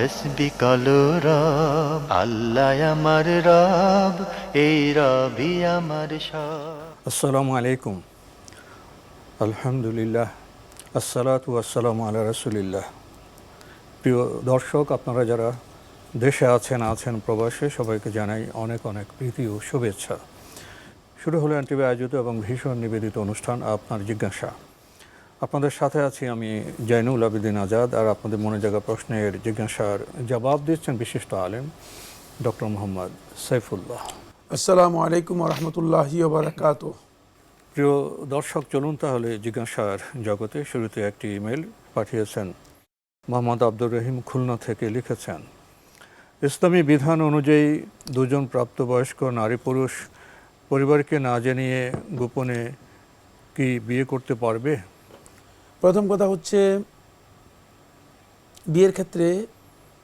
তসবি কলো রব, আল্লাহ আমার রব, এই রবি আমার সব। আসসালামু আলাইকুম। আলহামদুলিল্লাহ, আসসালাতু আসসালামু আলা রসুলিল্লাহ। প্রিয় দর্শক, আপনারা যারা দেশে আছেন আছেন প্রবাসে, সবাইকে জানাই অনেক অনেক প্রীতি ও শুভেচ্ছা। শুরু হলো এনটিভি আয়োজিত এবং ভীষণ নিবেদিত অনুষ্ঠান, আপনার জিজ্ঞাসা। আপনাদের সাথে আছি আমি জৈনুল আবিদিন আজাদ আর আপনাদের মনে জায়গা প্রশ্নের জিজ্ঞাসার জবাব দিচ্ছেন বিশিষ্ট আলেম ডক্টর মোহাম্মদ সাইফুল্লাহ। আসসালামু আলাইকুম রহমতুল্লাহি বারাকাত প্রিয় দর্শক চলুন তাহলে জিজ্ঞাসার জগতে শুরুতে একটি ইমেল পাঠিয়েছেন মোহাম্মদ আব্দুর রহিম খুলনা থেকে লিখেছেন ইসলামী বিধান অনুযায়ী দুজন প্রাপ্তবয়স্ক নারী পুরুষ পরিবারকে না জানিয়ে গোপনে কি বিয়ে করতে পারবে? প্রথম কথা হচ্ছে, বিয়ের ক্ষেত্রে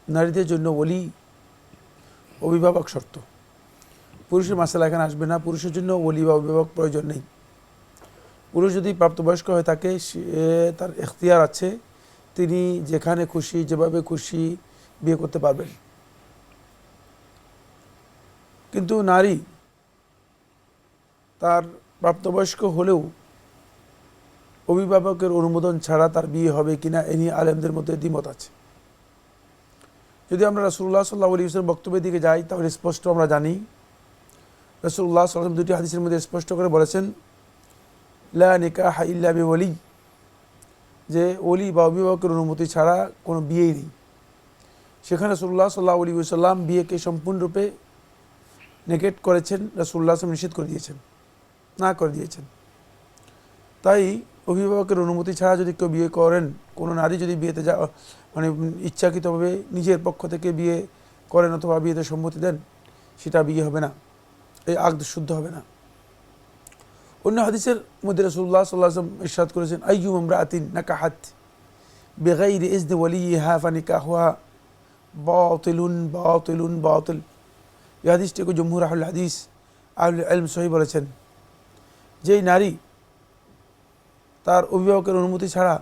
নারীদের জন্য ওলি অভিভাবক শর্ত। পুরুষের মাসালা এখানে আসবে না, পুরুষের জন্য ওলি বা অভিভাবক প্রয়োজন নেই। পুরুষ যদি প্রাপ্তবয়স্ক হয়ে থাকে, সে তার এখতিয়ার আছে, তিনি যেখানে খুশি, যেভাবে খুশি বিয়ে করতে পারবেন। কিন্তু নারী তার প্রাপ্তবয়স্ক হলেও অভিভাবকের অনুমোদন ছাড়া তার বিয়ে হবে কিনা এ নিয়ে আলেমদের মধ্যে দ্বিমত আছে। যদি আমরা রসুল্লাহ সাল্লাহ আলী ইসলাম বক্তব্যের দিকে যাই, তাহলে স্পষ্ট আমরা জানি রসুল্লাহ সাল্লাম দুটি হাদিসের মধ্যে স্পষ্ট করে বলেছেন, লা নিকাহ ইল্লা ওলি যে ওলি বা অভিভাবকের অনুমতি ছাড়া কোনো বিয়েই নেই। সেখানে রসুল্লাহ সাল্লাহ আলী সাল্লাম বিয়েকে সম্পূর্ণরূপে নেগেট করেছেন রসুল্লাহ আসলাম নিষেধ করে দিয়েছেন, না করে দিয়েছেন। তাই অভিভাবকের অনুমতি ছাড়া যদি কেউ বিয়ে করেন, কোনো নারী যদি বিয়েতে যা মানে ইচ্ছাকৃতভাবে নিজের পক্ষ থেকে বিয়ে করেন অথবা বিয়েতে সম্মতি দেন, সেটা বিয়ে হবে না। এই আগ শুদ্ধ হবে না। অন্য হাদিসের মধ্যে রসুল্লাহ সাল্লাহ আসলাম ইরশাদ করেছেন আইয়ু আমরা আতিন নাকাহাত বেগাই রে ইজদে ওয়ালি হা ফানি কাহুয়া বাতিলুন বাতিলুন বাতিল। এই হাদিসটিকে জম্মুর আহুল হাদিস আহুল আলম সহি বলেছেন। যেই নারী তার অভিভাবকের অনুমতি ছাড়া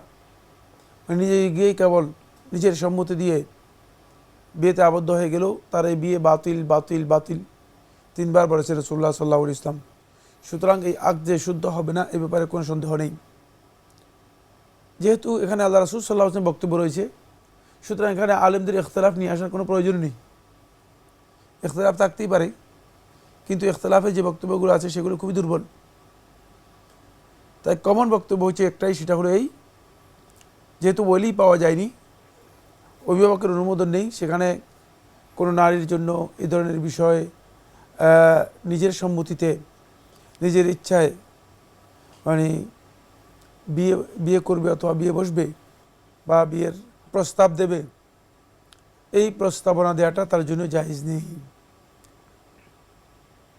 মানে নিজে গিয়ে কেবল নিজের সম্মতি দিয়ে বিয়েতে আবদ্ধ হয়ে গেলেও তার এই বিয়ে বাতিল বাতিল বাতিল। তিনবার বলেছে রসুল্লাহ সাল্লাহ ইসলাম সুতরাং এই আগ যে শুদ্ধ হবে না, এ ব্যাপারে কোনো সন্দেহ নেই। যেহেতু এখানে আল্লাহ রসুল সাল্লাহ আসলাম বক্তব্য রয়েছে, সুতরাং এখানে আলেমদের ইখতলাফ নিয়ে আসার কোনো প্রয়োজন নেই। ইখতলাফ থাকতেই পারে, কিন্তু ইখতলাফে যে বক্তব্যগুলো আছে সেগুলো খুবই দুর্বল। তাই কমন বক্তব্য হচ্ছে একটাই, সেটা হলো এই, যেহেতু ওলি পাওয়া যায়নি, অভিভাবকের অনুমোদন নেই, সেখানে কোনো নারীর জন্য এ ধরনের বিষয়ে নিজের সম্মতিতে, নিজের ইচ্ছায় মানে বিয়ে বিয়ে করবে অথবা বিয়ে বসবে বা বিয়ের প্রস্তাব দেবে, এই প্রস্তাবনা দেওয়াটা তার জন্য জাহিজ নেই।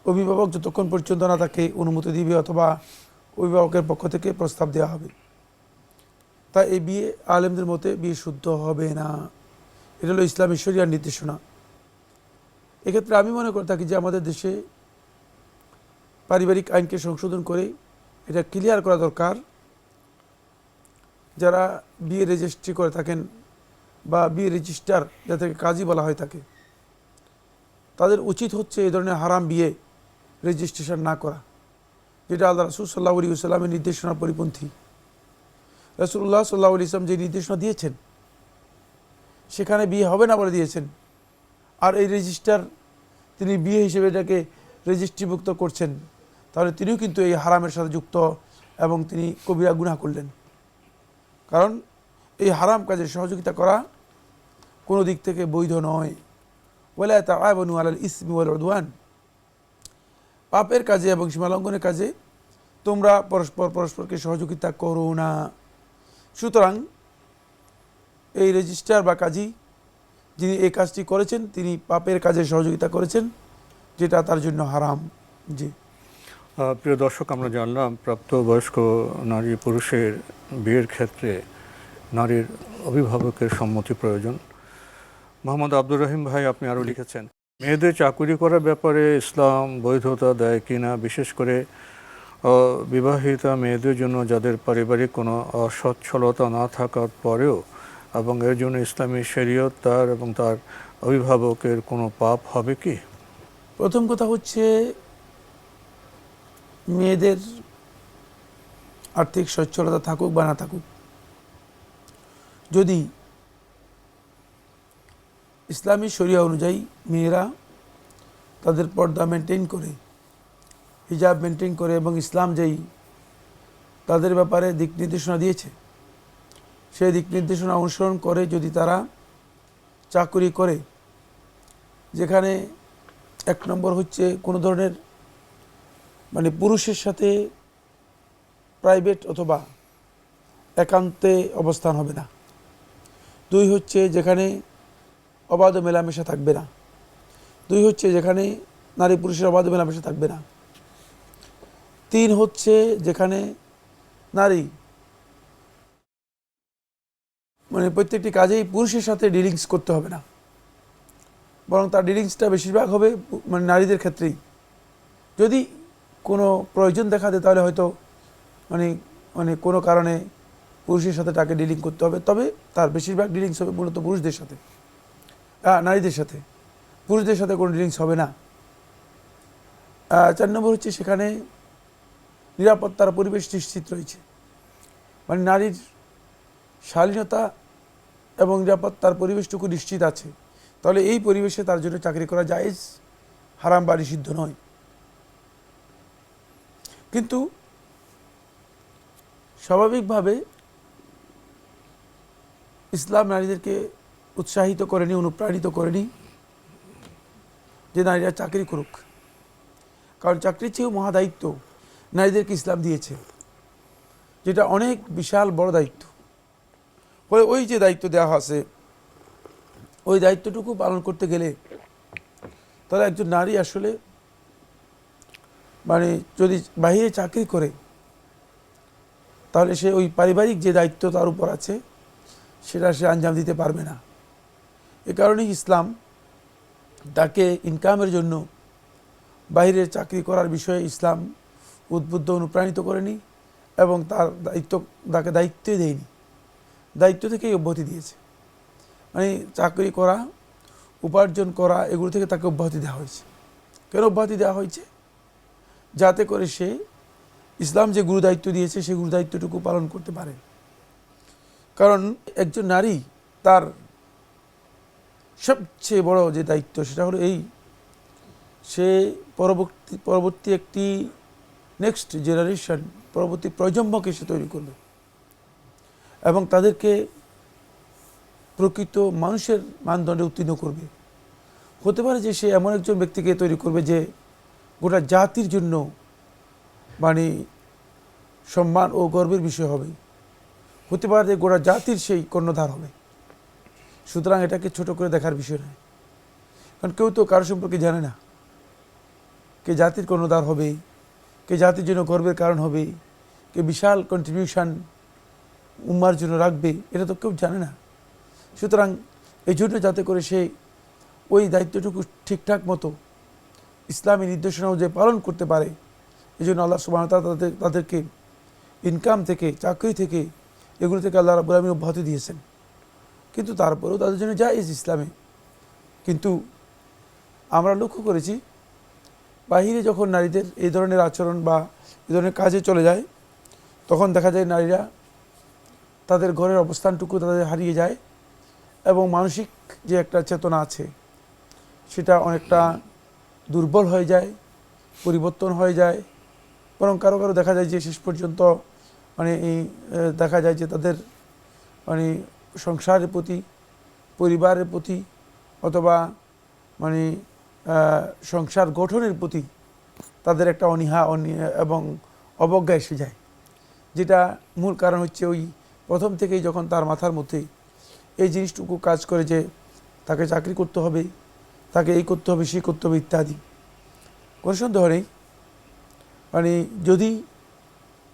অভিভাবক যতক্ষণ পর্যন্ত না তাকে অনুমতি দিবে অথবা অভিভাবকের পক্ষ থেকে প্রস্তাব দেওয়া হবে। তাই এই বিয়ে আলেমদের মতে বিয়ে শুদ্ধ হবে না। এটা হলো ইসলাম ঈশ্বরিয়ার নির্দেশনা। এক্ষেত্রে আমি মনে করে থাকি যে আমাদের দেশে পারিবারিক আইনকে সংশোধন করে এটা ক্লিয়ার করা দরকার। যারা বিয়ে রেজিস্ট্রি করে থাকেন বা বিয়ে রেজিস্টার যাদেরকে কাজই বলা হয় থাকে তাদের উচিত হচ্ছে এই ধরনের হারাম বিয়ে রেজিস্ট্রেশন না করা। যেটা আল্লাহ রসুল সাল্লাহ আলী সাল্লামের নির্দেশনার পরিপন্থী। রসুল্লাহ সাল্লাহ আলি ইসলাম যে নির্দেশনা দিয়েছেন, সেখানে বিয়ে হবে না বলে দিয়েছেন। আর এই রেজিস্টার তিনি বিয়ে হিসেবে এটাকে রেজিস্ট্রিভুক্ত করছেন, তাহলে তিনিও কিন্তু এই হারামের সাথে যুক্ত এবং তিনি কবিরা গুনাহ করলেন। কারণ এই হারাম কাজে সহযোগিতা করা কোনো দিক থেকে বৈধ নয়। বলে তাআবানু আলাল ইসমি ওয়াল উদওয়ান। পাপের কাজে এবং সীমালঙ্ঘনের কাজে তোমরা পরস্পর, পরস্পরকে সহযোগিতা করো না। সুতরাং এই রেজিস্টার বা কাজী যিনি এই কাজটি করেছেন, তিনি পাপের কাজে সহযোগিতা করেছেন, যেটা তার জন্য হারাম। জি। প্রিয় দর্শক, আমরা জানলাম, প্রাপ্তবয়স্ক নারী পুরুষের বিয়ের ক্ষেত্রে নারীর অভিভাবকের সম্মতি প্রয়োজন। মোহাম্মদ আব্দুর রহিম ভাই, আপনি আরও লিখেছেন। মেয়েদের চাকুরি করার ব্যাপারে ইসলাম বৈধতা দেয় কিনা বিশেষ করে বিবাহিতা মেয়েদের জন্য যাদের পারিবারিক কোনো অসচ্ছলতা না থাকার পরেও এবং এর জন্য ইসলামী শরীয়ত তার এবং তার অভিভাবকের কোনো পাপ হবে কি? প্রথম কথা হচ্ছে মেয়েদের আর্থিক সচ্ছলতা থাকুক বা না থাকুক, যদি ইসলামী শরিয়া অনুযায়ী মেয়েরা তাদের পর্দা মেনটেন করে, হিজাব মেনটেন করে এবং ইসলাম যেই তাদের ব্যাপারে দিক নির্দেশনা দিয়েছে, সেই দিক নির্দেশনা অনুসরণ করে যদি তারা চাকুরি করে, যেখানে এক নম্বর হচ্ছে কোনো ধরনের মানে পুরুষের সাথে প্রাইভেট অথবা একান্তে অবস্থান হবে না। দুই হচ্ছে যেখানে অবাধ মেলামেশা থাকবে না। দুই হচ্ছে যেখানে নারী পুরুষের অবাধ মেলামেশা থাকবে না। তিন হচ্ছে যেখানে নারী মানে প্রত্যেকটি কাজেই পুরুষের সাথে ডিলিংস করতে হবে না। বরং তার ডিলিংসটা বেশিরভাগ হবে মানে নারীদের ক্ষেত্রেই। যদি কোনো প্রয়োজন দেখা দেয় তাহলে হয়তো মানে মানে কোনো কারণে পুরুষের সাথে তাকে ডিলিং করতে হবে। তবে তার বেশিরভাগ ডিলিংস হবে মূলত পুরুষদের সাথে। নারীদের সাথে। পুরুষদের সাথে কোনো ডিলিংস হবে না। চার নম্বর হচ্ছে সেখানে নিরাপত্তার পরিবেশ নিশ্চিত রয়েছে। মানে নারীর শালীনতা এবং নিরাপত্তার পরিবেশটুকু নিশ্চিত আছে। তাহলে এই পরিবেশে তার জন্য চাকরি করা জায়েজ, হারাম বা নিষিদ্ধ নয়। কিন্তু স্বাভাবিকভাবে ইসলাম নারীদেরকে উৎসাহিত করেনি, অনুপ্রাণিত করেনি যে নারীরা চাকরি করুক। কারণ চাকরির চেয়েও মহাদায়িত্ব নারীদেরকে ইসলাম দিয়েছে, যেটা অনেক বিশাল বড় দায়িত্ব। ফলে ওই যে দায়িত্ব দেওয়া আছে, ওই দায়িত্বটুকু পালন করতে গেলে তাহলে একজন নারী আসলে মানে যদি বাহিরে চাকরি করে, তাহলে সে ওই পারিবারিক যে দায়িত্ব তার উপর আছে, সেটা সে আঞ্জাম দিতে পারবে না। এ কারণেই ইসলাম তাকে ইনকামের জন্য বাইরে চাকরি করার বিষয়ে ইসলাম উদ্বুদ্ধ অনুপ্রাণিত করেনি এবং তার দায়িত্ব, তাকে দায়িত্বই দেয়নি। দায়িত্ব থেকেই অব্যাহতি দিয়েছে। মানে চাকরি করা, উপার্জন করা, এগুলো থেকে তাকে অব্যাহতি দেওয়া হয়েছে। কেন অব্যাহতি দেওয়া হয়েছে? যাতে করে সে ইসলাম যে গুরু দায়িত্ব দিয়েছে সেই গুরু দায়িত্বটুকু পালন করতে পারে। কারণ একজন নারী তার সবচেয়ে বড় যে দায়িত্ব সেটা হলো এই। সে পরবর্তী পরবর্তী একটি নেক্সট জেনারেশন পরবর্তী প্রজন্মকে সে তৈরি করবে এবং তাদেরকে প্রকৃত মানুষের মানদণ্ডে উত্তীর্ণ করবে। হতে পারে যে সে এমন একজন ব্যক্তিকে তৈরি করবে যে গোটা জাতির জন্য মানে সম্মান ও গর্বের বিষয় হবে। হতে পারে যে গোটা জাতির সেই কর্ণধার হবে। সুতরাং এটাকে ছোট করে দেখার বিষয় নয়। কারণ কেউ তো কারও সম্পর্কে জানে না। কে জাতির কর্ণধার হবে, কে জাতির জন্য গর্বের কারণ হবে, কে বিশাল কন্ট্রিবিউশন উম্মার জন্য রাখবে, এটা তো কেউ জানে না। সুতরাং এই জন্য যাতে করে সে ওই দায়িত্বটুকু ঠিকঠাক মতো ইসলামী নির্দেশনা অনুযায়ী পালন করতে পারে, এই জন্য আল্লাহ সুবাহ তাদের তাদেরকে ইনকাম থেকে, চাকরি থেকে এগুলো থেকে আল্লাহ রাবুল আলমী অব্যাহতি দিয়েছেন। কিন্তু তারপরেও তাদের জন্য জায়েজ ইসলামে। কিন্তু আমরা লক্ষ্য করেছি, বাহিরে যখন নারীদের এই ধরনের আচরণ বা এই ধরনের কাজে চলে যায়, তখন দেখা যায় নারীরা তাদের ঘরের অবস্থানটুকু তাদের হারিয়ে যায় এবং মানসিক যে একটা চেতনা আছে, সেটা অনেকটা দুর্বল হয়ে যায়, পরিবর্তন হয়ে যায়। বরং কারও কারও দেখা যায় যে শেষ পর্যন্ত মানে দেখা যায় যে তাদের মানে সংসারের প্রতি, পরিবারের প্রতি, অথবা মানে সংসার গঠনের প্রতি তাদের একটা অনীহা এবং অবজ্ঞা এসে যায়। যেটা মূল কারণ হচ্ছে ওই প্রথম থেকেই যখন তার মাথার মধ্যে এই জিনিসটুকু কাজ করে যে তাকে চাকরি করতে হবে, তাকে এই করতে হবে, সে করতে হবে ইত্যাদি। কোনো সন্দেহ নেই। মানে যদি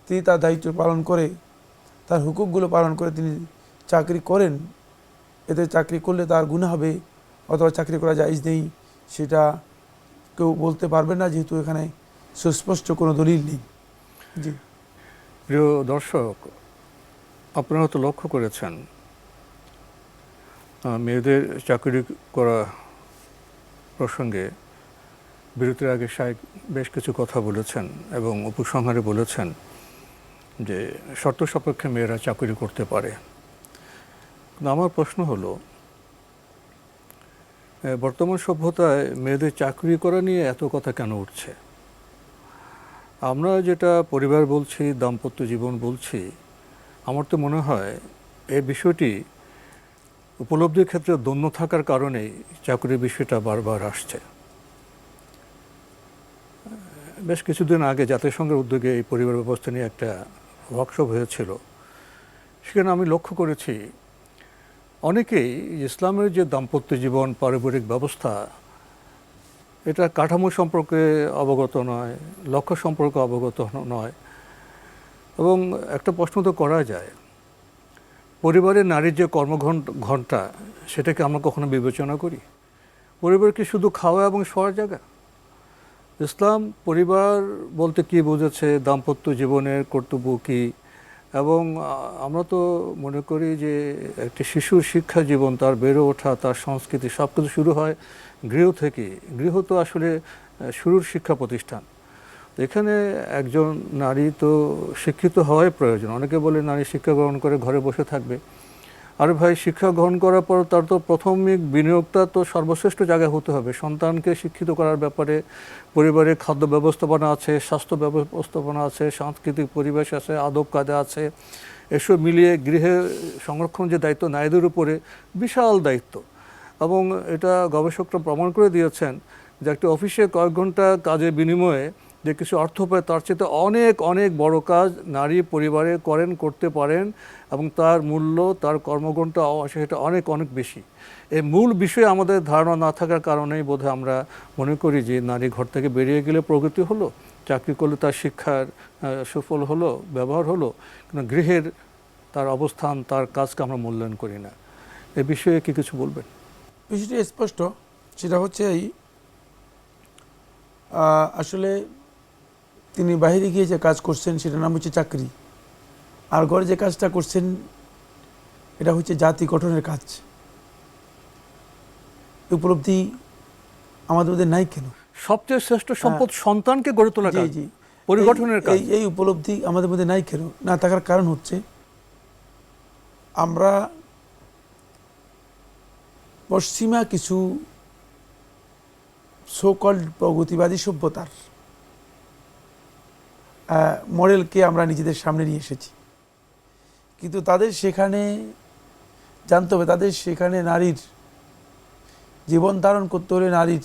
তিনি তার দায়িত্ব পালন করে, তার হুকুকগুলো পালন করে তিনি চাকরি করেন, এতে চাকরি করলে তার গুণ হবে, অথবা চাকরি করা জায়জ নেই, সেটা কেউ বলতে পারবে না, যেহেতু এখানে সুস্পষ্ট কোনো দলিল নেই। জি। প্রিয় দর্শক, আপনারা তো লক্ষ্য করেছেন মেয়েদের চাকরি করা প্রসঙ্গে বিরতির আগে সাহেব বেশ কিছু কথা বলেছেন এবং উপসংহারে বলেছেন যে শর্ত সাপেক্ষে মেয়েরা চাকরি করতে পারে। আমার প্রশ্ন হলো বর্তমান সভ্যতায় মেয়েদের চাকরি করা নিয়ে এত কথা কেন উঠছে? আমরা যেটা পরিবার বলছি, দাম্পত্য জীবন বলছি, আমার তো মনে হয় এই বিষয়টি উপলব্ধির ক্ষেত্রে দন্য থাকার কারণেই চাকরির বিষয়টা বারবার আসছে। বেশ কিছুদিন আগে জাতিসংঘের উদ্যোগে এই পরিবার ব্যবস্থা নিয়ে একটা ওয়ার্কশপ হয়েছিল। সেখানে আমি লক্ষ্য করেছি অনেকেই ইসলামের যে দাম্পত্য জীবন, পারিবারিক ব্যবস্থা, এটা কাঠামো সম্পর্কে অবগত নয়, লক্ষ্য সম্পর্কে অবগত নয়। এবং একটা প্রশ্ন তো করা যায় পরিবারের নারীর যে কর্মঘণ্ট ঘণ্টা সেটাকে আমরা কখনো বিবেচনা করি? পরিবার কি শুধু খাওয়া এবং শোয়ার জায়গা? ইসলাম পরিবার বলতে কি বুঝেছে? দাম্পত্য জীবনের কর্তব্য কী? এবং আমরা তো মনে করি যে একটি শিশুর শিক্ষা জীবন, তার বেড়ে ওঠা, তার সংস্কৃতি সব কিছু শুরু হয় গৃহ থেকে। গৃহ তো আসলে শুরুর শিক্ষা প্রতিষ্ঠান। এখানে একজন নারী তো শিক্ষিত হওয়াই প্রয়োজন। অনেকে বলে নারী শিক্ষা গ্রহণ করে ঘরে বসে থাকবে। আর ভাই, শিক্ষা গ্রহণ করার পর তার তো প্রাথমিক বিনিয়োগটা তো সর্বশ্রেষ্ঠ জায়গায় হতে হবে। সন্তানকে শিক্ষিত করার ব্যাপারে পরিবারে খাদ্য ব্যবস্থাপনা আছে, স্বাস্থ্য ব্যবস্থাপনা আছে, সাংস্কৃতিক পরিবেশ আছে, আদব কায়দা আছে। এসব মিলিয়ে গৃহে সংরক্ষণ যে দায়িত্ব নারীদের উপরে বিশাল দায়িত্ব। এবং এটা গবেষকরা প্রমাণ করে দিয়েছেন যে একটি অফিসে কয়েক ঘণ্টা কাজের বিনিময়ে যে কিছু অর্থ পায় তার চেয়ে অনেক অনেক বড় কাজ নারী পরিবারে করেন, করতে পারেন এবং তার মূল্য, তার কর্মঘণ্টা অ- সেটা অনেক অনেক বেশি। এই মূল বিষয়ে আমাদের ধারণা না থাকার কারণেই বোধহয় আমরা মনে করি যে নারী ঘর থেকে বেরিয়ে গেলে প্রগতি হলো, চাকরি করলে তার শিক্ষার সুফল হলো, ব্যবহার হলো, কিন্তু গৃহের তার অবস্থান, তার কাজকে আমরা মূল্যায়ন করি না। এ বিষয়ে কি কিছু বলবেন? বিষয়টি স্পষ্ট, সেটা হচ্ছে এই আসলে তিনি বাইরে গিয়ে যে কাজ করছেন সেটার নাম হচ্ছে চাকরি। আর ঘরে যে কাজটা করছেন এটা হচ্ছে জাতি গঠনের কাজ। এই উপলব্ধি আমাদের মধ্যে নাই কেন? সবচেয়ে শ্রেষ্ঠ সম্পদ সন্তানকে গড়ে তোলা জি জি। পরিগঠনের এই- কাজ। এই উপলব্ধি আমাদের মধ্যে নাই কেন? না থাকার কারণ হচ্ছে আমরা পশ্চিমা কিছু সোকল্ড প্রগতিবাদী সভ্যতার মডেলকে আমরা নিজেদের সামনে নিয়ে এসেছি। কিন্তু তাদের সেখানে জানতে হবে, তাদের সেখানে নারীর জীবন ধারণ করতে হলে নারীর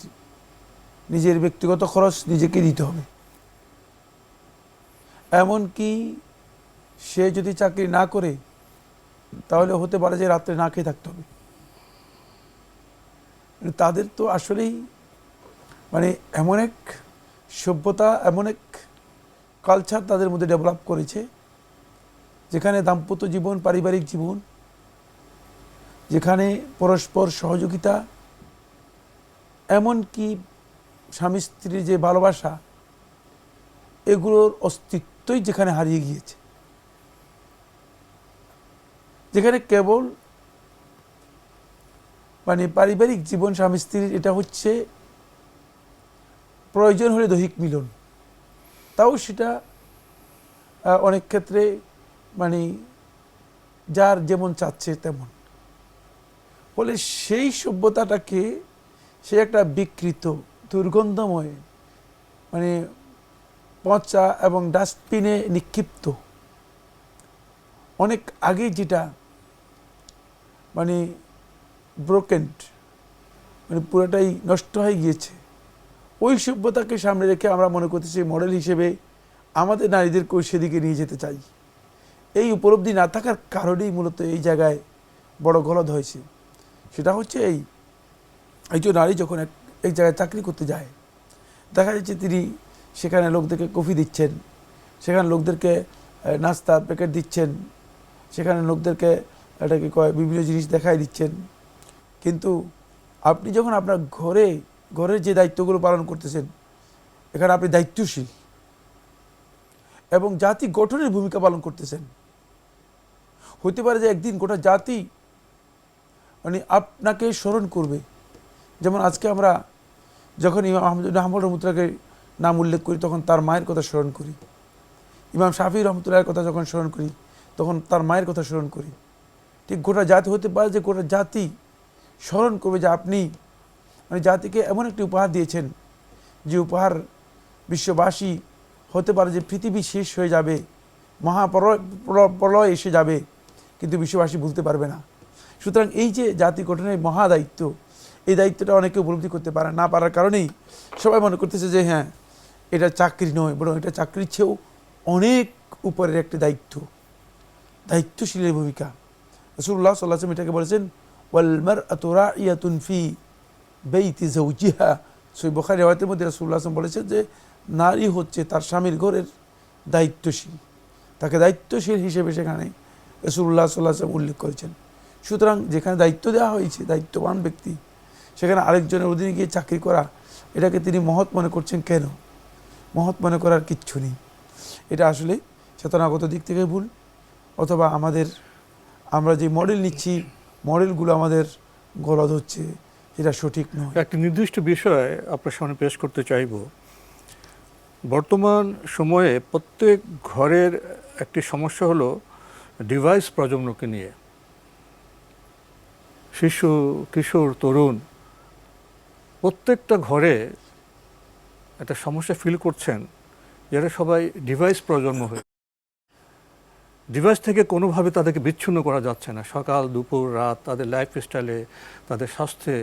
নিজের ব্যক্তিগত খরচ নিজেকে দিতে হবে। এমনকি সে যদি চাকরি না করে, তাহলে হতে পারে যে রাত্রে না খেয়ে থাকতে হবে। তাদের তো আসলেই মানে এমন এক সভ্যতা, এমন এক কালচার তাদের মধ্যে ডেভেলপ করেছে, যেখানে দাম্পত্য জীবন, পারিবারিক জীবন, যেখানে পরস্পর সহযোগিতা, এমনকি স্বামী স্ত্রীর যে ভালোবাসা, এগুলোর অস্তিত্বই যেখানে হারিয়ে গিয়েছে। যেখানে কেবল মানে পারিবারিক জীবন স্বামী স্ত্রীর এটা হচ্ছে প্রয়োজন হলে দৈহিক মিলন। তাও সেটা অনেক ক্ষেত্রে মানে যার যেমন চাচ্ছে তেমন। ফলে সেই সভ্যতাটাকে সে একটা বিকৃত, দুর্গন্ধময় মানে পচা এবং ডাস্টবিনে নিক্ষিপ্ত। অনেক আগে যেটা মানে ব্রোকেন্ড মানে পুরোটাই নষ্ট হয়ে গিয়েছে। ওই সভ্যতাকে সামনে রেখে আমরা মনে করতেছি মডেল হিসেবে আমাদের নারীদেরকেও সেদিকে নিয়ে যেতে চাই। এই উপলব্ধি না থাকার কারণেই মূলত এই জায়গায় বড় গলদ হয়েছে। সেটা হচ্ছে এই একজন নারী যখন এক এক জায়গায় চাকরি করতে যায় দেখা যাচ্ছে তিনি সেখানে লোকদেরকে কফি দিচ্ছেন সেখানে লোকদেরকে আহ, নাস্তার প্যাকেট দিচ্ছেন সেখানে লোকদেরকে এটাকে কয় বিভিন্ন জিনিস দেখাই দিচ্ছেন। কিন্তু আপনি যখন আপনার ঘরে ঘরের যে দায়িত্বগুলো পালন করতেছেন, এখানে আপনি দায়িত্বশীল এবং জাতি গঠনের ভূমিকা পালন করতেছেন। হতে পারে যে একদিন গোটা জাতি মানে আপনাকে স্মরণ করবে। যেমন আজকে আমরা যখন ইমাম আহমদ আহমদ রহমতুল্লাহকে নাম উল্লেখ করি, তখন তার মায়ের কথা স্মরণ করি। ইমাম শাফি রহমতুল্লাহের কথা যখন স্মরণ করি, তখন তার মায়ের কথা স্মরণ করি। ঠিক গোটা জাতি হতে পারে যে গোটা জাতি স্মরণ করবে যে আপনি মানে জাতিকে এমন একটি উপহার দিয়েছেন যে উপহার বিশ্ববাসী হতে পারে যে পৃথিবী শেষ হয়ে যাবে, মহাপ্রলয় প্র- প্রলয় এসে যাবে, কিন্তু বিশ্ববাসী ভুলতে পারবে না। সুতরাং এই যে জাতি গঠনের মহা দায়িত্ব, এই দায়িত্বটা অনেকে উপলব্ধি করতে পারে না, পারার কারণেই সবাই মনে করতেছে যে হ্যাঁ এটা চাকরি নয়, বরং এটা চাকরির চেয়েও অনেক উপরের একটি দায়িত্ব। দায়িত্বশীলের ভূমিকা। রসুল্লাহ সাল্লাহ এটাকে বলেছেন ওয়ালমার আতরা ইয়াতুন ফি। বেইতি জৌজিহা সই বখারি রেওয়াতের মধ্যে রসুল্লাহ আসলাম বলেছেন যে, নারী হচ্ছে তার স্বামীর ঘরের দায়িত্বশীল। তাকে দায়িত্বশীল হিসেবে সেখানে রসুল্লাহ সাল্লাহ আসলাম উল্লেখ করেছেন। সুতরাং যেখানে দায়িত্ব দেওয়া হয়েছে, দায়িত্ববান ব্যক্তি, সেখানে আরেকজনের অধীনে গিয়ে চাকরি করা, এটাকে তিনি মহৎ মনে করছেন কেন? মহৎ মনে করার কিচ্ছু নেই। এটা আসলে চেতনাগত দিক থেকে ভুল, অথবা আমাদের, আমরা যে মডেল নিচ্ছি মডেলগুলো আমাদের গলদ হচ্ছে। এটা সঠিক নয়। একটি নির্দিষ্ট বিষয় আপনার সামনে পেশ করতে চাইব। বর্তমান সময়ে প্রত্যেক ঘরের একটি সমস্যা হলো ডিভাইস প্রজন্মকে নিয়ে। শিশু, কিশোর, তরুণ প্রত্যেকটা ঘরে একটা সমস্যা ফিল করছেন যারা সবাই ডিভাইস প্রজন্ম হয়ে ডিভাইস থেকে কোনোভাবে তাদেরকে বিচ্ছিন্ন করা যাচ্ছে না। সকাল, দুপুর, রাত তাদের লাইফ স্টাইলে তাদের স্বাস্থ্যে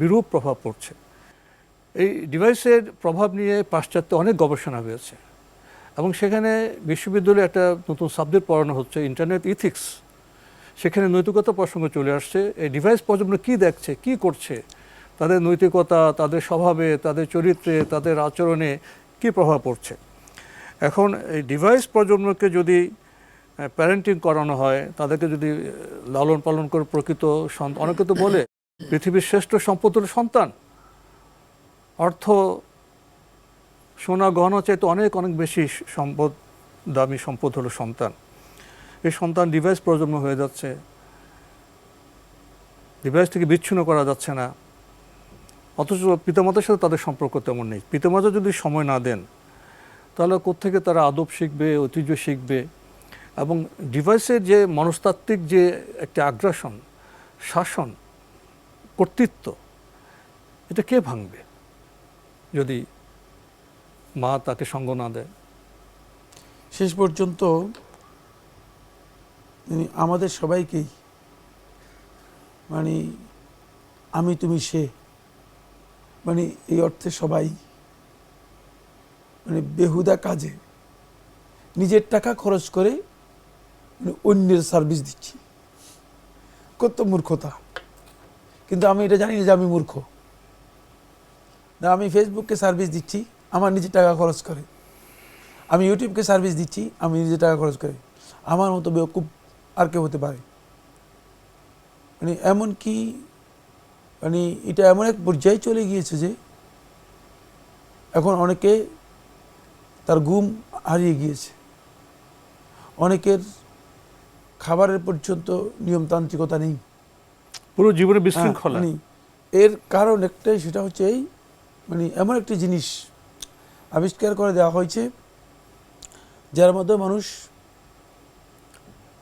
বিরূপ প্রভাব পড়ছে। এই ডিভাইসের প্রভাব নিয়ে পাশ্চাত্যে অনেক গবেষণা হয়েছে এবং সেখানে বিশ্ববিদ্যালয়ে একটা নতুন সাবজেক্ট পড়ানো হচ্ছে ইন্টারনেট ইথিক্স সেখানে নৈতিকতা প্রসঙ্গ চলে আসছে। এই ডিভাইস প্রজন্ম কী দেখছে, কি করছে, তাদের নৈতিকতা, তাদের স্বভাবে, তাদের চরিত্রে, তাদের আচরণে কী প্রভাব পড়ছে? এখন এই ডিভাইস প্রজন্মকে যদি প্যারেন্টিং করানো হয়, তাদেরকে যদি লালন পালন করে প্রকৃত সন্তান, অনেকে তো বলে, পৃথিবীর শ্রেষ্ঠ সম্পদ হল সন্তান। অর্থ, সোনা, গহনা চাইতে অনেক অনেক বেশি সম্পদ, দামি সম্পদ হলো সন্তান। এই সন্তান ডিভাইস প্রজন্ম হয়ে যাচ্ছে। ডিভাইস থেকে বিচ্ছিন্ন করা যাচ্ছে না। অথচ পিতামাতার সাথে তাদের সম্পর্ক তেমন নেই। পিতামাতা যদি সময় না দেন, তাহলে কোত্থেকে তারা আদব শিখবে, ঐতিহ্য শিখবে? এবং ডিভাইসের যে মনস্তাত্ত্বিক যে একটা আগ্রাসন, শাসন, কর্তৃত্ব, এটা কে ভাঙবে যদি মা তাকে সঙ্গ না দেয়? শেষ পর্যন্ত তিনি আমাদের সবাইকেই মানে আমি তুমি সে মানে এই অর্থে সবাই মানে বেহুদা কাজে নিজের টাকা খরচ করে মানে অন্যের সার্ভিস দিচ্ছি। কত মূর্খতা। কিন্তু আমি এটা জানি না যে আমি মূর্খ। না, আমি ফেসবুককে সার্ভিস দিচ্ছি, আমার নিজের টাকা খরচ করে। আমি ইউটিউবকে সার্ভিস দিচ্ছি, আমি নিজে টাকা খরচ করে। আমার মতো বেকুব আর কেউ হতে পারে। মানে এমন কি মানে এটা এমন এক পর্যায়ে চলে গিয়েছে যে, এখন অনেকে তার গুম হারিয়ে গিয়েছে। অনেকের খাবারের পর্যন্ত নিয়মতান্ত্রিকতা নেই। পুরো জীবনে হ্যাঁ, বিশৃঙ্খলা নেই এর কারণ একটাই সেটা হচ্ছে এই মানে এমন একটি জিনিস আবিষ্কার করে দেওয়া হয়েছে যার মধ্যে মানুষ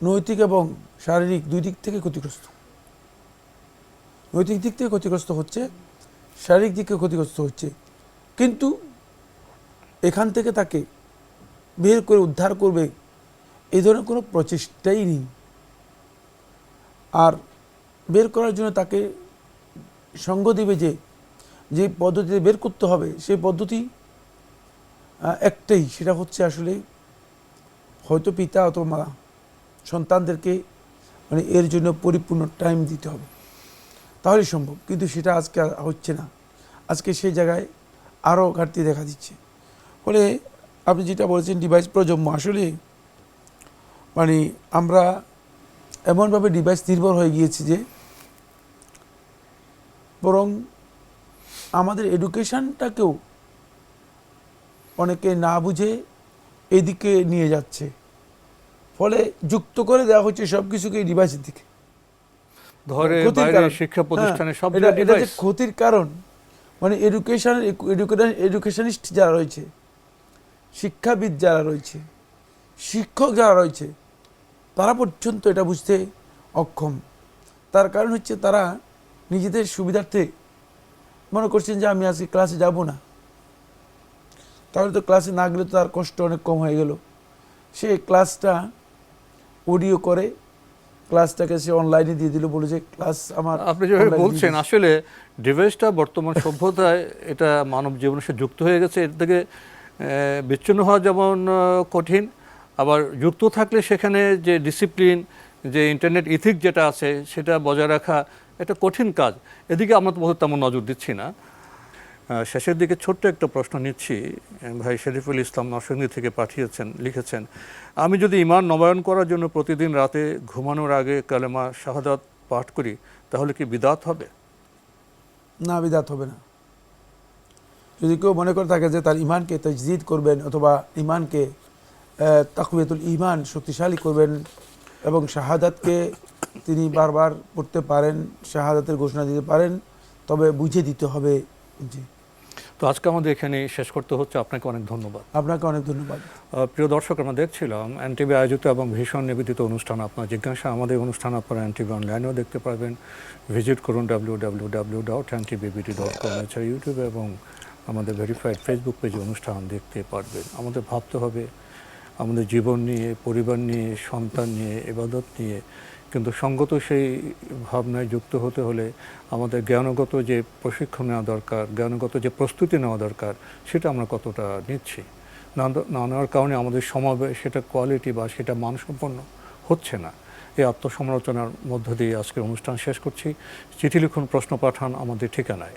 নৈতিক এবং শারীরিক দুই দিক থেকে ক্ষতিগ্রস্ত। নৈতিক দিক থেকে ক্ষতিগ্রস্ত হচ্ছে শারীরিক দিক দিকে ক্ষতিগ্রস্ত হচ্ছে। কিন্তু এখান থেকে তাকে বের করে উদ্ধার করবে এই ধরনের কোনো প্রচেষ্টাই নেই। আর বের করার জন্য তাকে সঙ্গ দিবে যে যে পদ্ধতিতে বের করতে হবে, সেই পদ্ধতি একটাই, সেটা হচ্ছে আসলে হয়তো পিতা অথবা মা সন্তানদেরকে মানে এর জন্য পরিপূর্ণ টাইম দিতে হবে। তাহলে সম্ভব, কিন্তু সেটা আজকে হচ্ছে না। আজকে সেই জায়গায় আরও ঘাটতি দেখা দিচ্ছে। ফলে আপনি যেটা বলছেন ডিভাইস প্রজন্ম, আসলে মানে আমরা এমনভাবে ডিভাইস নির্ভর হয়ে গিয়েছি যে বরং আমাদের এডুকেশনটাকেও অনেকে না বুঝে এদিকে নিয়ে যাচ্ছে। ফলে যুক্ত করে দেওয়া হচ্ছে সব কিছুকে এই ডিভাইসের দিকে। কারণ। শিক্ষা প্রতিষ্ঠানে হ্যাঁ, সব এটা এটা যে ক্ষতির কারণ। মানে এডুকেশন এডুকেশনিস্ট যারা রয়েছে শিক্ষাবিদ যারা রয়েছে শিক্ষক যারা রয়েছে তারা পর্যন্ত এটা বুঝতে অক্ষম। তার কারণ হচ্ছে তারা নিজেদের সুবিধার্থে মনে করছেন যে আমি আজকে ক্লাসে যাব না। তাহলে তো ক্লাসে না গেলে তো তার কষ্ট অনেক কম হয়ে গেল। সে ক্লাসটা অডিও করে ক্লাসটাকে সে অনলাইনে দিয়ে দিল বলে যে ক্লাস আমার আপনি যেভাবে বলছেন আসলে ডিভাইসটা বর্তমান সভ্যতায় এটা মানব জীবনের সাথে যুক্ত হয়ে গেছে। এর থেকে বিচ্ছিন্ন হওয়া যেমন কঠিন আবার যুক্ত থাকলে সেখানে যে ডিসিপ্লিন যে ইন্টারনেট ইথিক যেটা আছে, সেটা বজায় রাখা একটা কঠিন কাজ। এদিকে আমরা তো তেমন নজর দিচ্ছি না। শেষের দিকে ছোট্ট একটা প্রশ্ন নিচ্ছি। ভাই শরীফুল ইসলাম নরসিংদী থেকে পাঠিয়েছেন, লিখেছেন, আমি যদি ইমান নবায়ন করার জন্য প্রতিদিন রাতে ঘুমানোর আগে কালেমা শাহাদাত পাঠ করি, তাহলে কি বিদাত হবে? না, বিদাত হবে না। যদি কেউ মনে করে থাকে যে তার ইমানকে তজদিদ করবেন অথবা ইমানকে তাকবিয়তুল ইমান শক্তিশালী করবেন এবং শাহাদাতকে তিনি বারবার পড়তে পারেন শাহাদাতের ঘোষণা দিতে পারেন তবে বুঝে দিতে হবে। জি। তো আজকে আমাদের এখানে শেষ করতে হচ্ছে। আপনাকে অনেক ধন্যবাদ। আপনাকে অনেক ধন্যবাদ। প্রিয় দর্শক আমরা দেখছিলাম এনটিভি আয়োজিত এবং ভীষণ নিবেদিত অনুষ্ঠান আপনার জিজ্ঞাসা। আমাদের অনুষ্ঠান আপনারা এনটিভি অনলাইনেও দেখতে পারবেন। ভিজিট করুন W W W dot NTVBD dot com এছাড়া ইউটিউবে এবং আমাদের ভেরিফাইড ফেসবুক পেজে অনুষ্ঠান দেখতে পারবেন। আমাদের ভাবতে হবে আমাদের জীবন নিয়ে, পরিবার নিয়ে, সন্তান নিয়ে, এবাদত নিয়ে। কিন্তু সঙ্গত সেই ভাবনায় যুক্ত হতে হলে আমাদের জ্ঞানগত যে প্রশিক্ষণ নেওয়া দরকার, জ্ঞানগত যে প্রস্তুতি নেওয়া দরকার, সেটা আমরা কতটা নিচ্ছি। না নেওয়ার কারণে আমাদের সমাবেশ সেটা কোয়ালিটি বা সেটা মানসম্পন্ন হচ্ছে না। এই আত্মসমালোচনার মধ্য দিয়ে আজকের অনুষ্ঠান শেষ করছি। চিঠি লিখুন, প্রশ্ন পাঠান আমাদের ঠিকানায়।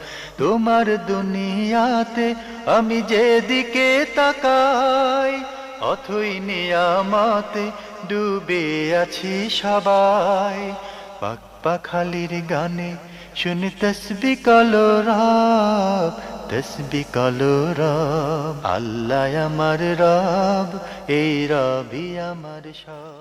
তোমার দুনিয়াতে আমি যেদিকে তাকাই, অথই নিয়ামতে ডুবে আছি সবাই। পাক পাখালির গানে শুনি তসবি কলো রব, তসবি কলো রব। আল্লাহ আমার রব, এই রবি আমার সব।